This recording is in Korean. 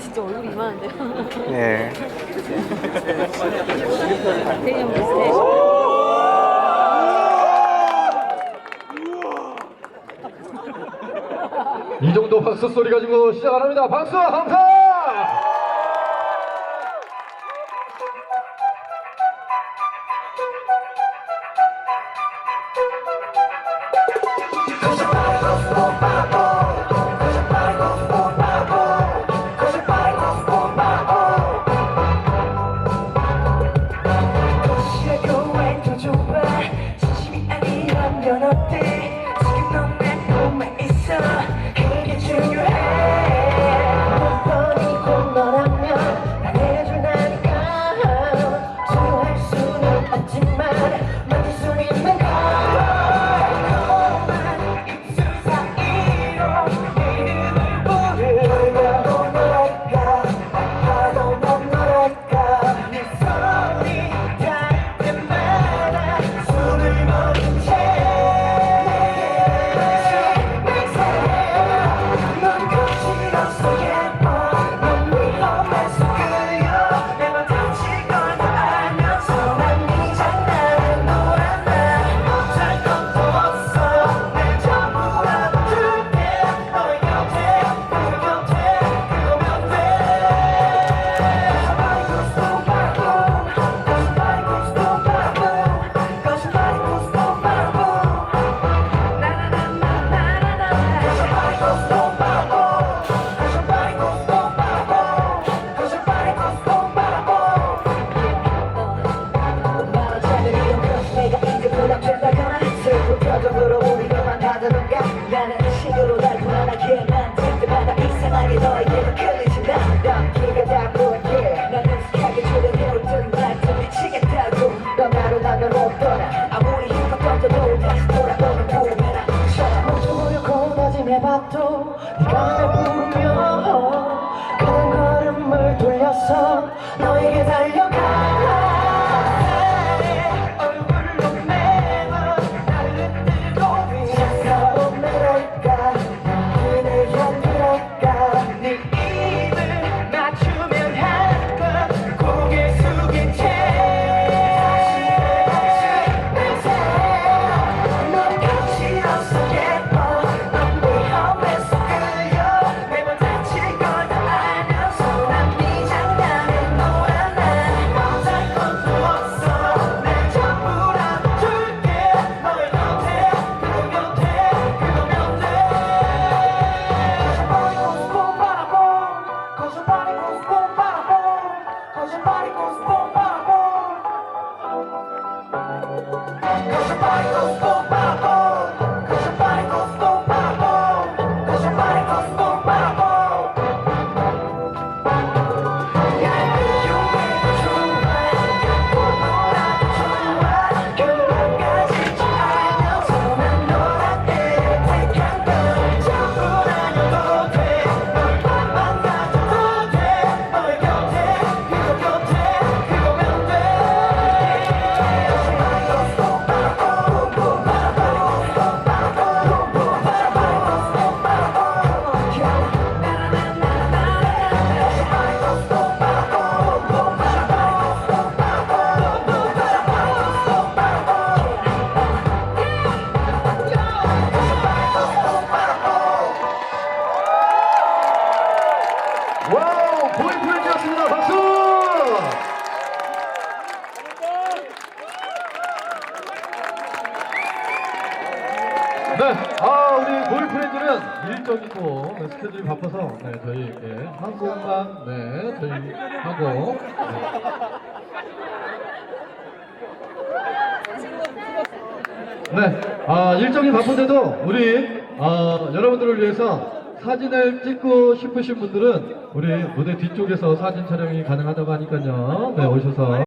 진짜 얼굴 이만한데요? 네. 대형 이 정도 박수 소리 가지고 시작합니다. 박수, 감사! 하지만 나는 식으로 날 불안하게 만들 때마다 이상하게 너의 네, 아 우리 보이프렌드는 일정이고 네, 스케줄이 바빠서 네, 저희 이렇게 한 곡만 네 저희 하고 네. 네, 아 일정이 바쁜데도 우리 아, 여러분들을 위해서 사진을 찍고 싶으신 분들은 우리 무대 뒤쪽에서 사진 촬영이 가능하다고 하니까요. 네 오셔서.